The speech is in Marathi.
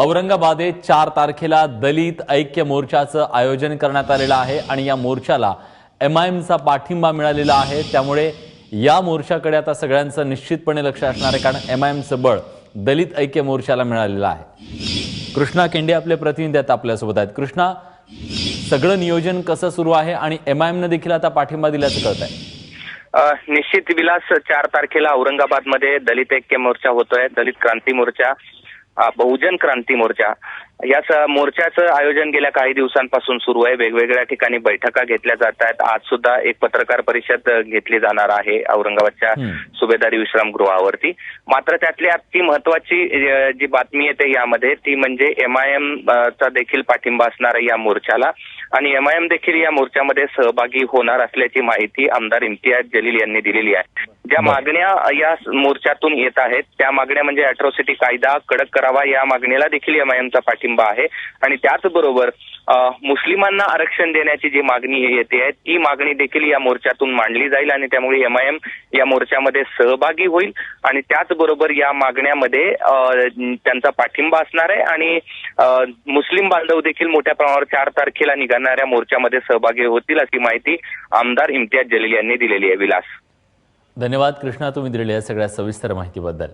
औरंगाबादेत चार तारखेला दलित ऐक्य मोर्चाचं आयोजन करण्यात आलेलं आहे आणि या मोर्चाला एम आय एमचा पाठिंबा मिळालेला आहे. त्यामुळे या मोर्चाकडे आता सगळ्यांचं निश्चितपणे लक्ष असणार आहे कारण एम आय एमचं बळ दलित ऐक्य मोर्चाला मिळालेलं आहे. कृष्णा केंडे आपले प्रतिनिधी आहेत आपल्यासोबत आहेत. कृष्णा सगळं नियोजन कसं सुरू आहे आणि एम आय एमनं देखील आता पाठिंबा दिल्याचं कळत आहे निश्चित विलास चार तारखेला औरंगाबादमध्ये दलित ऐक्य मोर्चा होतोय दलित क्रांती मोर्चा. बहुजन क्रांती मोर्चा. या मोर्चाचं आयोजन गेल्या काही दिवसांपासून सुरू आहे. वेगवेगळ्या ठिकाणी बैठका घेतल्या जात आहेत. आज सुद्धा एक पत्रकार परिषद घेतली जाणार आहे औरंगाबादच्या. सुभेदारी विश्रामगृहावरती. मात्र त्यातली अति महत्वाची जी बातमी येते यामध्ये ती म्हणजे एम आय एम चा देखील पाठिंबा असणार आहे या मोर्चाला. आणि एम आय एम देखील या मोर्चामध्ये सहभागी होणार असल्याची माहिती आमदार इम्तियाज जलील यांनी दिलेली आहे. ज्या. मागण्या या मोर्चातून येत आहेत त्या मागण्या म्हणजे अॅट्रॉसिटी कायदा कडक करावा या मागणीला देखील एम आय एमचा पाठिंबा आहे. आणि त्याचबरोबर मुस्लिमांना आरक्षण देण्याची जी मागणी येते आहे ती मागणी देखील या मोर्चातून मांडली जाईल आणि त्यामुळे एम आय एम या मोर्चामध्ये सहभागी होईल. आणि त्याचबरोबर या मागण्यामध्ये त्यांचा पाठिंबा असणार आहे आणि मुस्लिम बांधव देखील मोठ्या प्रमाणावर चार तारखेला निघणाऱ्या मोर्चामध्ये सहभागी होतील अशी माहिती आमदार इम्तियाज जलील यांनी दिलेली आहे. विलास. धन्यवाद कृष्णा तुम्ही दिलेल्या सगळ्या सविस्तर माहितीबद्दल.